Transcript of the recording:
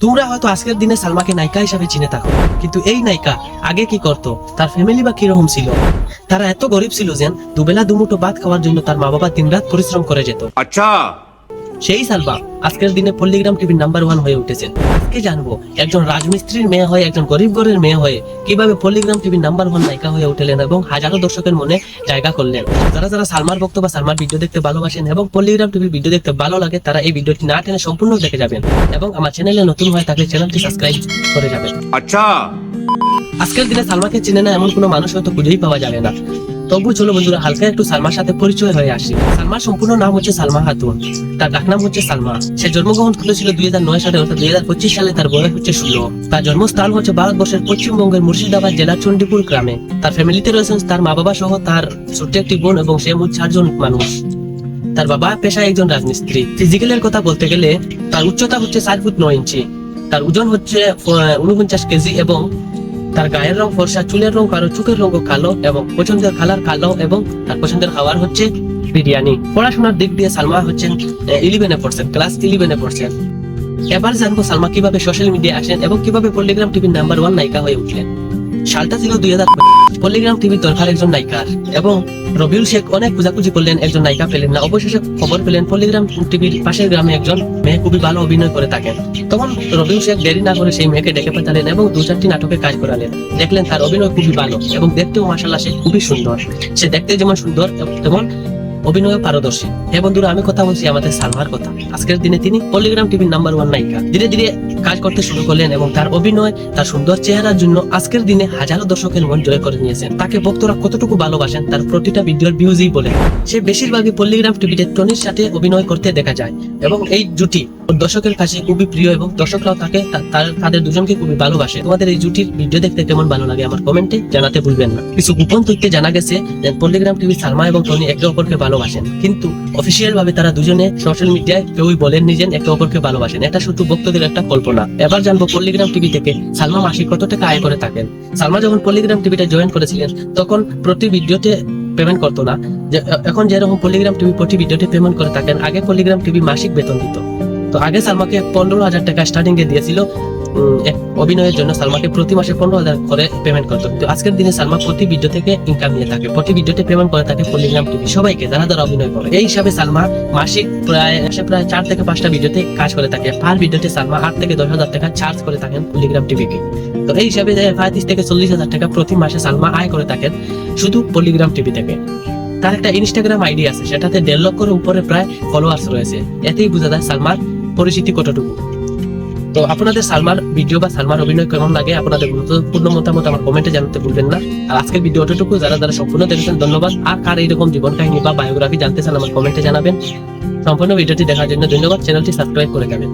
তোমরা হয়তো আজকের দিনে সালমাকে নায়িকা হিসাবে চিনে থাকো। কিন্তু এই নায়িকা আগে কি করত? তার ফ্যামিলি বা কীরকম ছিল? তারা এত গরিব ছিল যেন দুবেলা দুমুটো বাদ খাওয়ার জন্য তার মা বাবা দিনরাত পরিশ্রম করে যেত। আচ্ছা। সেই সালবা আজকের দিনে পল্লিগ্রাম টিভির নাম্বার ওয়ান হয়ে উঠেছেন। আজকে জানব একজন রাজমিস্ত্রির মেয়ে হয়ে একজন গরিব ঘরের মেয়ে হয়ে কীভাবে পল্লিগ্রাম টিভির নাম্বার ওয়ান নায়িকা হয়ে উঠলেন এবং হাজারো দর্শকের মনে জায়গা করলেন। যারা যারা সালমার ভক্ত বা সালমার ভিডিও দেখতে ভালোবাসেন এবং পল্লিগ্রাম টিভির ভিডিও দেখতে ভালো লাগে তারা এই ভিডিওটি না টেনে সম্পূর্ণ দেখে যাবেন এবং আমার চ্যানেলে নতুন হয়ে থাকলে চ্যানেলটি সাবস্ক্রাইব করে যাবেন। আচ্ছা। আজকের দিনে সালমাকে চিনে না এমন কোনো মানুষ হয়তো খুঁজেই পাওয়া যাবে না। তবু চলো বন্ধুরা, হালকা একটু সালমার সাথে পরিচয় হয়ে আসি। সালমার সম্পূর্ণ নাম হচ্ছে সালমা খাতুন তার ডাকনাম হচ্ছে সালমা। সে জন্মগ্রহণ করেছিল দুই হাজার নয় সালে অর্থাৎ দুই হাজার পঁচিশ সালে, তার বয়স হচ্ছে ষোলো। তার জন্মস্থান হচ্ছে ভারতবর্ষের পশ্চিমবঙ্গের মুর্শিদাবাদ জেলার চণ্ডীপুর গ্রামে। তার ফ্যামিলিতে রয়েছেন তার মা বাবা সহ তার ছোট্ট একটি বোন এবং সে মোট চারজন মানুষ। তার বাবা পেশায় একজন রাজমিস্ত্রি। ফিজিক্যালের কথা বলতে গেলে, তার উচ্চতা হচ্ছে চার ফুট নয় ইঞ্চি। তার ওজন হচ্ছে উনপঞ্চাশ কেজি এবং তার গায়ের রং ফর্সা, চুলের রং কালো, চোখের রঙ কালো এবং পছন্দের কালার কালো এবং তার পছন্দের খাবার হচ্ছে বিরিয়ানি। পড়াশোনার দিক দিয়ে সালমা হচ্ছেন ইলেভেনে পড়ছেন ক্লাস ইলেভেনে পড়ছেন। এবার জানব সালমা কীভাবে সোশ্যাল মিডিয়ায় আসেন এবং কীভাবে পল্লিগ্রাম টিভির নাম্বার ওয়ান নায়িকা হয়ে উঠলেন। সালটা ছিল দুই হাজার পল্লিগ্রাম টিভি দরকার একজন নায়িকার। এবং রবিউল শেখ অনেক খোঁজাখুঁজি করলেন একজন নায়িকা পেলেন না। অবশেষে খবর পেলেন পল্লিগ্রাম টিভির পাশের গ্রামে একজন মেয়ে খুবই ভালো অভিনয় করে থাকেন তখন রবিউল শেখ দেরি না করে সেই মেয়েকে ডেকে পাঠালেন এবং দু চারটি নাটকে কাজ করালেন। দেখলেন তার অভিনয় খুবই ভালো এবং দেখতেও মাসাল্লাহ সে খুবই সুন্দর। সে দেখতে যেমন সুন্দর তেমন অভিনয় পারদর্শী। হ্যাঁ বন্ধুরা, আমি কথা বলছি আমাদের সালমার কথা। আজকের দিনে তিনি পলিগ্রাম টিভির নাম্বার ওয়ান নায়িকা। ধীরে ধীরে কাজ করতে শুরু করলেন এবং তার অভিনয়, তার সুন্দর চেহারার জন্য আজকের দিনে হাজারো দর্শকের মন জয় করে নিয়েছেন। তাকে ভক্তরা কতটুকু ভালোবাসেন, তার প্রতিটা ভিডিওর ভিউজই বলে। সে বেশিরভাগই পল্লিগ্রাম টিভিতে টনির সাথে অভিনয় করতে দেখা যায় এবং এই জুটি দর্শকের কাছে খুবই প্রিয় এবং দর্শকরাও তাকে তাদের দুজনকে খুবই ভালোবাসে। তোমাদের এই জুটির ভিডিও দেখতে কেমন ভালো লাগে আমার কমেন্টে জানাতে ভুলবেন না। কিছু গোপন তথ্যে জানা গেছে যে পল্লিগ্রাম টিভি সালমা এবং টনি একে অপরকে ভালোবাসেন। কিন্তু অফিসিয়াল ভাবে তারা দুজনে সোশ্যাল মিডিয়ায় কেউই বলেন নিজেন একে অপরকে ভালোবাসেন। এটা শুধু ভক্তদের একটা কল্পনা। এবার জানব পল্লিগ্রাম টিভি থেকে সালমা মাসিক কত টাকা আয় করে থাকেন। সালমা যখন পল্লিগ্রাম টিভিটা জয়েন করেছিলেন, তখন প্রতি ভিডিওতে পেমেন্ট করতো না। এখন যেরকম পল্লিগ্রাম টিভি প্রতি ভিডিওতে পেমেন্ট করে থাকেন, আগে পল্লিগ্রাম টিভি মাসিক বেতন দিত। তো আগে সালমাকে পনেরো হাজার টাকা স্টার্টিং এ দিয়েছিল। অভিনয়ের জন্য সালমাকে প্রতি মাসে পনেরো হাজার করে পেমেন্ট করতো তো আজকের দিনে সালমা প্রতি ভিডিও থেকে ইনকাম নিয়ে থাকে। প্রতি ভিডিওতে পেমেন্ট করে থাকে পলিগ্রাম টিভি সবাইকে যারা যারা অভিনয় করে, এই হিসাবে সালমা মাসিক প্রায়, মাসে প্রায় চার থেকে পাঁচটা ভিডিওতে কাজ করে থাকে। পার ভিডিওতে সালমা আট থেকে দশ হাজার টাকা চার্জ করে থাকেন পলিগ্রাম টিভিকে তো এই হিসাবে পঁয়ত্রিশ থেকে চল্লিশ হাজার টাকা প্রতি মাসে সালমা আয় করে থাকেন শুধু পলিগ্রাম টিভি থেকে। তার একটা ইনস্টাগ্রাম আইডি আছে, সেটাতে দেড় লক্ষের উপরে প্রায় ফলোয়ার্স রয়েছে। এতেই বোঝা যায় সালমার পরিচিতি কতটুকু। তো আপনাদের সালমার ভিডিও বা সালমার অভিনয় কেমন লাগে? আপনাদের গুরুত্বপূর্ণ মতামত আমার কমেন্টে জানাতে ভুলবেন না। আর আজকের ভিডিও অতটুকু যারা যারা সম্পূর্ণ দেখেছেন, ধন্যবাদ। আর কার এইরকম জীবন কাহিনী বা বায়োগ্রাফি জানতে চান, আমার কমেন্টে জানাবেন। সম্পূর্ণ ভিডিওটি দেখার জন্য ধন্যবাদ। চ্যানেলটি সাবস্ক্রাইব করে যাবেন।